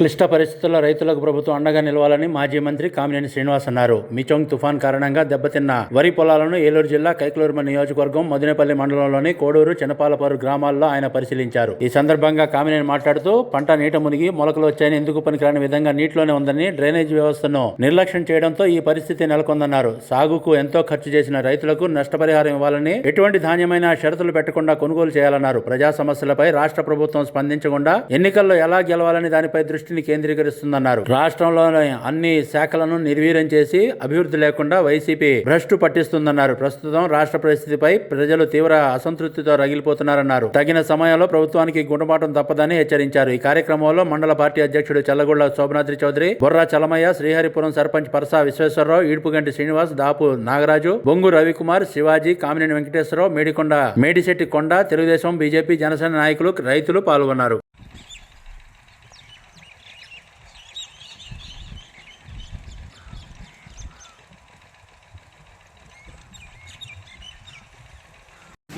క్లిష్ట పరిస్థితుల్లో రైతులకు ప్రభుత్వం అండగా నిలవాలని మాజీ మంత్రి కామినేని శ్రీనివాస్ అన్నారు. మిచోంగ్ తుఫాన్ కారణంగా దెబ్బతిన్న వరి పొలాలను ఏలూరు జిల్లా కైకలూరుమ నియోజకవర్గం మదినేపల్లి మండలంలోని కోడూరు చిన్నపాలపారు గ్రామాల్లో ఆయన పరిశీలించారు. ఈ సందర్భంగా కామినేని మాట్లాడుతూ పంట నీట మునిగి మొలకలు వచ్చాయని ఎందుకు పనికిరాని విధంగా నీటిలోనే ఉందని డ్రైనేజ్ వ్యవస్థను నిర్లక్ష్యం చేయడంతో ఈ పరిస్థితి నెలకొందన్నారు. సాగుకు ఎంతో ఖర్చు చేసిన రైతులకు నష్టపరిహారం ఇవ్వాలని ఎటువంటి ధాన్యమైన షరతులు పెట్టకుండా కొనుగోలు చేయాలన్నారు. ప్రజా సమస్యలపై రాష్ట్ర ప్రభుత్వం స్పందించకుండా ఎన్నికల్లో ఎలా గెలవాలని దానిపై దృష్టి దృష్టిని కేంద్రీకరిస్తుందన్నారు. రాష్ట్రంలోని అన్ని శాఖలను నిర్వీర్యం చేసి అభివృద్ధి లేకుండా వైసీపీ భ్రష్టు పట్టిస్తుందన్నారు. ప్రస్తుతం రాష్ట్ర పరిస్థితిపై ప్రజలు తీవ్ర అసంతృప్తితో రగిలిపోతున్నారన్నారు. తగిన సమయంలో ప్రభుత్వానికి గుణపాఠం తప్పదని హెచ్చరించారు. ఈ కార్యక్రమంలో మండల పార్టీ అధ్యక్షుడు చల్లగొండ శోభనాద్రి చౌదరి బొర్రా చలమయ్య శ్రీహరిపురం సర్పంచ్ పరసా విశ్వేశ్వరరావు ఈడుపుగంటి శ్రీనివాస్ దాపు నాగరాజు బొంగు రవికుమార్ శివాజీ కామినేని వెంకటేశ్వరరావు మేడికొండ మేడిశెట్టి కొండ తెలుగుదేశం బీజేపీ జనసేన నాయకులు రైతులు పాల్గొన్నారు.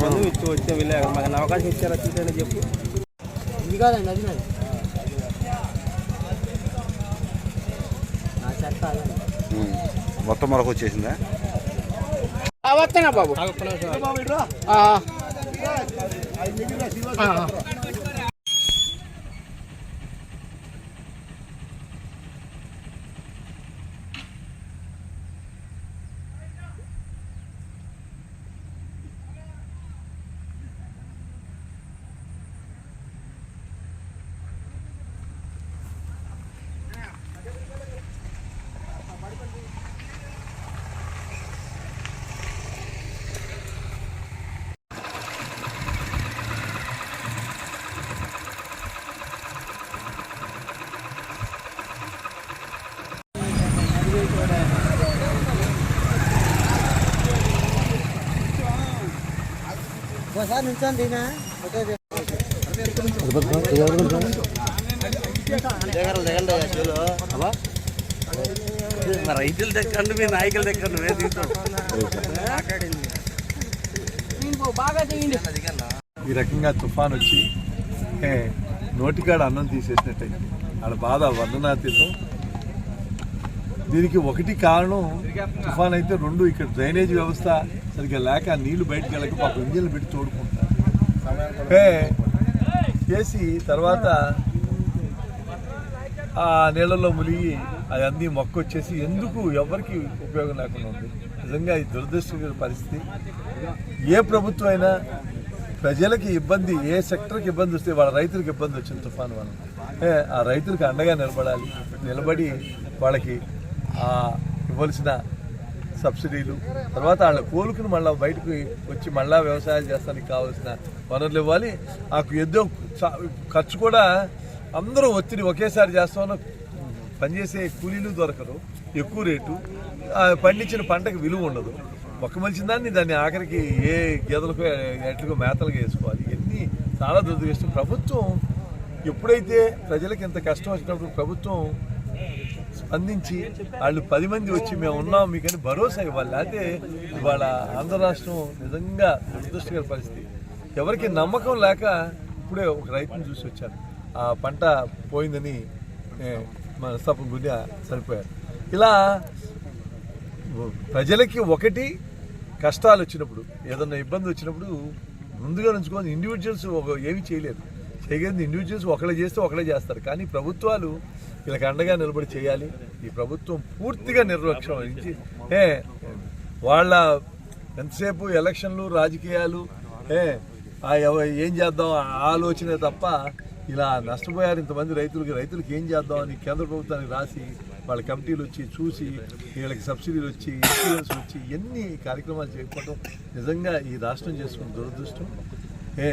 ఎంతమంది ఇచ్చి వచ్చే వీళ్ళే మాకు అవకాశం ఇచ్చారా చూసని చెప్పు. ఇది కాదండి అది నాది నా చెత్త అదండి. మొత్తం మరొక వచ్చేసిందా? వస్తున్నా బాబు? ఆ. ఒకసారి నుంచోండి రైతుల దగ్గర మీ నాయకుల చేయండి. ఈ రకంగా తుఫాన్ వచ్చి నోటికాడ అన్నం తీసేసినట్టయింది. వాళ్ళ బాధ వర్ణనాతీతం దీనికి ఒకటి కారణం తుఫాన్ అయితే రెండు ఇక్కడ డ్రైనేజ్ వ్యవస్థ సరిగ్గా లేక ఆ నీళ్ళు బయటకు వెళ్ళక పాప ఇంజిన్లు పెట్టి తోడుకుంటారు ఏ, చేసి తర్వాత ఆ నీళ్ళలో మునిగి అవన్నీ మొక్క వచ్చేసి ఎందుకు ఎవరికి ఉపయోగం లేకుండా ఉంది? నిజంగా ఈ దురదృష్టకర పరిస్థితి. ఏ ప్రభుత్వం అయినా ప్రజలకి ఇబ్బంది ఏ సెక్టర్కి ఇబ్బంది వస్తే వాళ్ళ రైతులకు ఇబ్బంది వచ్చింది తుఫాను వల్ల. ఆ రైతులకు అండగా నిలబడాలి నిలబడి వాళ్ళకి ఇవ్వాల్సిన సబ్సిడీలు తర్వాత వాళ్ళ కోలుకుని మళ్ళీ బయటకు వచ్చి మళ్ళా వ్యవసాయం చేస్తానికి కావాల్సిన వనరులు ఇవ్వాలి. ఆకు ఎదో ఖర్చు కూడా అందరూ ఒత్తిడి ఒకేసారి చేస్తామని పనిచేసే కూలీలు దొరకరు ఎక్కువ రేటు. పండించిన పంటకు విలువ ఉండదు. మొక్క మంచి దాన్ని దాన్ని ఆఖరికి ఏ గేదెలకు ఎట్లుగా మేతలుగా వేసుకోవాలి. ఇవన్నీ చాలా దురదృష్టం. ప్రభుత్వం ఎప్పుడైతే ప్రజలకు ఇంత కష్టం వచ్చినప్పుడు ప్రభుత్వం అందించి వాళ్ళు పది మంది వచ్చి మేము ఉన్నాం మీకని భరోసా ఇవ్వాలి. అయితే ఇవాళ ఆంధ్ర రాష్ట్రం నిజంగా దురదృష్టకర పరిస్థితి. ఎవరికి నమ్మకం లేక ఇప్పుడే ఒక రైతుని చూసి వచ్చాను ఆ పంట పోయిందని మనస్తాపం గుండె సరిపోయారు. ఇలా ప్రజలకి ఒకటి కష్టాలు వచ్చినప్పుడు ఏదన్నా ఇబ్బంది వచ్చినప్పుడు ముందుగా నుంచుకొని ఇండివిజువల్స్ ఒక ఏమీ చేయలేదు. చేయగలిగింది ఇండివిజువల్స్ ఒకళ్ళే చేస్తే ఒకళ్ళే చేస్తారు. కానీ ప్రభుత్వాలు వీళ్ళకి అండగా నిలబడి చేయాలి. ఈ ప్రభుత్వం పూర్తిగా నిర్లక్ష్యం వహించి ఏ వాళ్ళ ఎంతసేపు ఎలక్షన్లు రాజకీయాలు ఏ ఏం చేద్దాం ఆ ఆలోచనే తప్ప ఇలా నష్టపోయారు ఇంతమంది రైతులకి రైతులకి ఏం చేద్దాం అని కేంద్ర ప్రభుత్వానికి రాసి వాళ్ళ కమిటీలు వచ్చి చూసి వీళ్ళకి సబ్సిడీలు వచ్చి ఇన్సూరెన్స్ వచ్చి ఎన్ని కార్యక్రమాలు చేయకపోవడం నిజంగా ఈ రాష్ట్రం చేసుకున్న దురదృష్టం. ఏ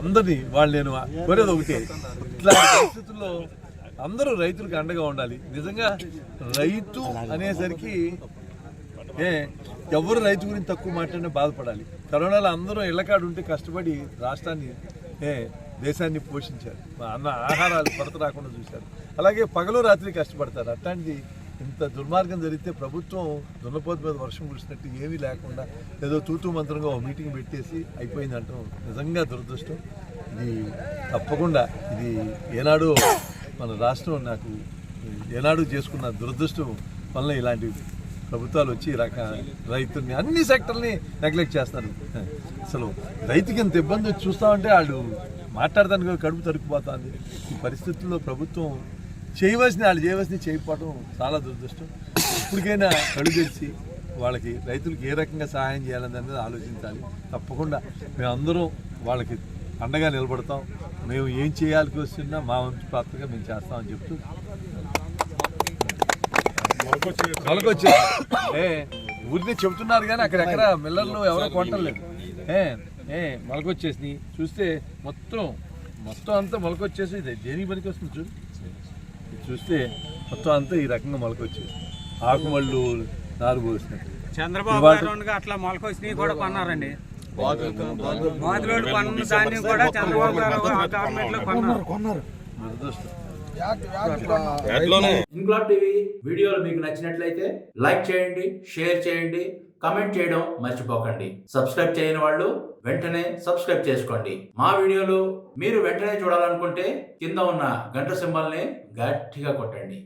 అందరినీ వాళ్ళు నేను కోరేది ఒకటే. ఇట్లాంటి పరిస్థితుల్లో అందరూ రైతులకు అండగా ఉండాలి. నిజంగా రైతు అనేసరికి ఏ ఎవరు రైతు గురించి తక్కువ మాట్లాడినా బాధపడాలి. కరోనాలో అందరూ ఇళ్ళకాడు ఉంటే కష్టపడి రాష్ట్రాన్ని ఏ దేశాన్ని పోషించారు. మా అన్న ఆహారాలు కొరత రాకుండా చూశారు. అలాగే పగలు రాత్రి కష్టపడతారు. అట్లాంటిది ఇంత దుర్మార్గం జరిగితే ప్రభుత్వం దున్నపోతు మీద వర్షం కురిసినట్టు ఏమీ లేకుండా ఏదో తూతూ మంత్రంగా ఒక మీటింగ్ పెట్టేసి అయిపోయిందంటాం నిజంగా దురదృష్టం. ఇది తప్పకుండా ఇది ఏనాడు మన రాష్ట్రం నాకు ఏనాడు చేసుకున్న దురదృష్టం వల్ల ఇలాంటి ప్రభుత్వాలు వచ్చి రక రైతుల్ని అన్ని సెక్టర్ని నెగ్లెక్ట్ చేస్తారు. అసలు రైతుకి ఇంత ఇబ్బంది వచ్చి చూస్తామంటే వాళ్ళు మాట్లాడడానికి కడుపు తరుక్కుపోతుంది ఈ పరిస్థితుల్లో ప్రభుత్వం చేయవలసిన వాళ్ళు చేయవలసిన చేయకపోవడం చాలా దురదృష్టం. ఇప్పటికైనా కళ్ళు తెరిచి వాళ్ళకి రైతులకు ఏ రకంగా సహాయం చేయాలని ఆలోచించాలి. తప్పకుండా మేమందరం వాళ్ళకి అండగా నిలబడతాం. మేము ఏం చేయాల్సి వస్తున్నా మా వంతు పాత్రగా మేము చేస్తామని చెప్తూ. మొలకొచ్చే ఏ ఊరిని చెబుతున్నారు కానీ అక్కడెక్కడ మిల్లర్లు ఎవరో కొంటలేదు ఏ ఏ మొలకొచ్చేసి చూస్తే మొత్తం మొత్తం అంతా మొలకొచ్చేసి ఇది దేనికి పనికి వస్తుంది చూడు చూస్తే మొత్తం అంతా ఈ రకంగా మొలకొచ్చేసి. ఆకుమళ్ళు నారు పోసినట్టు. చంద్రబాబు అట్లా మొలకొచ్చినవి కూడా కొన్నారండి. బాతులోడు కొన్న దాన్ని కూడా చంద్రబాబు గారు ఆ గవర్నమెంట్లో కొన్నారు. దురదృష్టం ఇంక్లాబ్ టీవీ వీడియోలు మీకు నచ్చినట్లయితే లైక్ చేయండి షేర్ చేయండి కమెంట్ చేయడం మర్చిపోకండి. సబ్స్క్రైబ్ చేయని వాళ్ళు వెంటనే సబ్స్క్రైబ్ చేసుకోండి. మా వీడియోలు మీరు వెంటనే చూడాలనుకుంటే కింద ఉన్న గంట సింబల్ని గట్టిగా కొట్టండి.